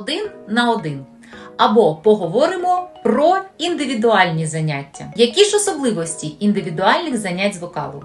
один на один. Або поговоримо про індивідуальні заняття. Які ж особливості індивідуальних занять з вокалу?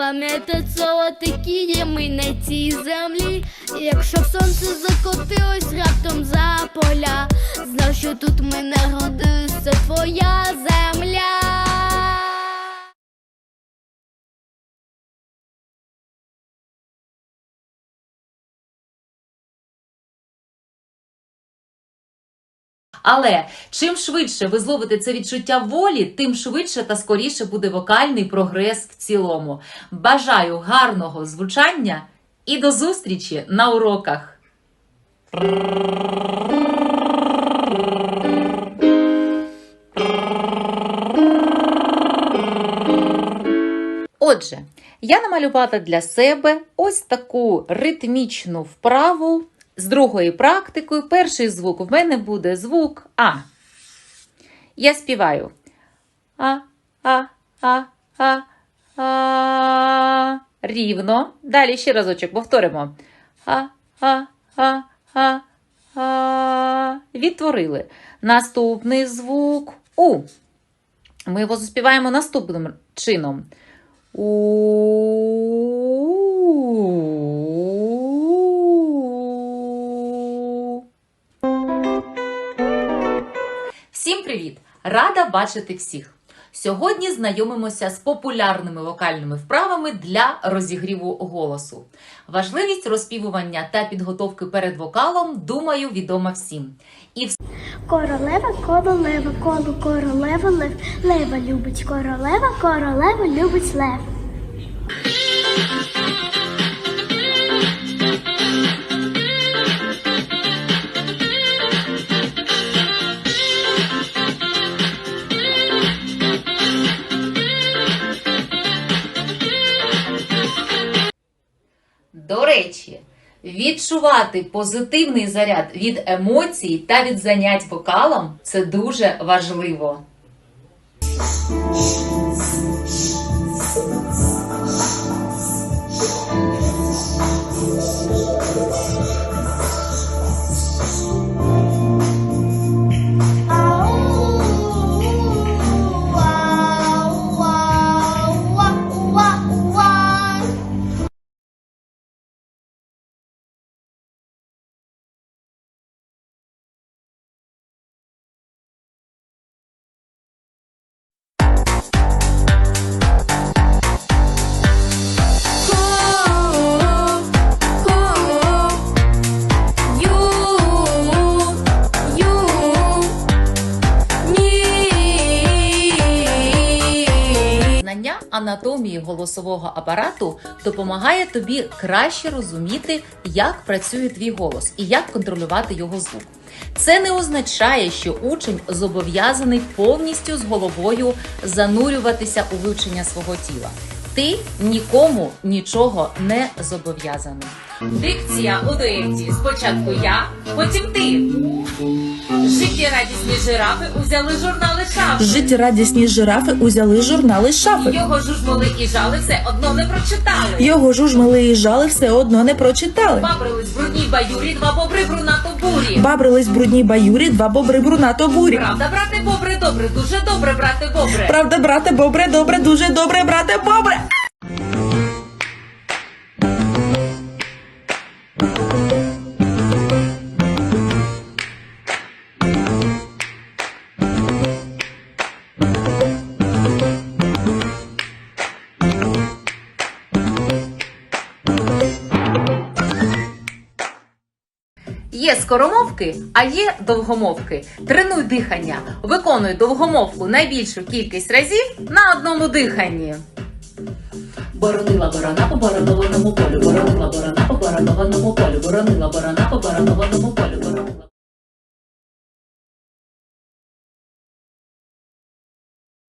Попливли, пам'ятай, такі є ми на цій землі. Якщо сонце закотилось раптом за поля, знав, що тут ми народились, це твоя земля. Але чим швидше ви зловите це відчуття волі, тим швидше та скоріше буде вокальний прогрес в цілому. Бажаю гарного звучання і до зустрічі на уроках! Отже, я намалювала для себе ось таку ритмічну вправу з другої практикою. Перший звук в мене буде звук А. Я співаю А, А, А, А, А. Рівно. Далі ще разочок повторимо. А, А, А, А, А. Відтворили. Наступний звук У. Ми його заспіваємо наступним чином. У. Всім привіт! Рада бачити всіх! Сьогодні знайомимося з популярними вокальними вправами для розігріву голосу. Важливість розпівування та підготовки перед вокалом, думаю, відома всім. І Королева, королева, коло королева, лев, лева любить королева, королева любить лев. Речі, відчувати позитивний заряд від емоцій та від занять вокалом це дуже важливо. Анатомії голосового апарату допомагає тобі краще розуміти, як працює твій голос і як контролювати його звук. Це не означає, що учень зобов'язаний повністю з головою занурюватися у вивчення свого тіла. Ти нікому нічого не зобов'язаний. Дикція у дуеті. Спочатку я, потім ти. Життєрадісні жирафи узяли журнали шафи. Життєрадісні жирафи узяли журнали шафи. Його жужмали і жали все одно не прочитали. Його жужмали і жали все одно не прочитали. Бабрились в брудній баюрі, два бобри брунато бурі. Бабрились в брудній баюрі, два бобри брунато бурі. Правда, брате бобре, добре, дуже добре, брате бобре. Правда, брате, бобре, добре, дуже добре, брате, бобре. Є скоромовки, а є довгомовки. Тренуй дихання, виконуй довгомовку найбільшу кількість разів на одному диханні. Боронила борона по боронованому полю, боронила борона по боронованому полю, боронила борона по боронованому полю.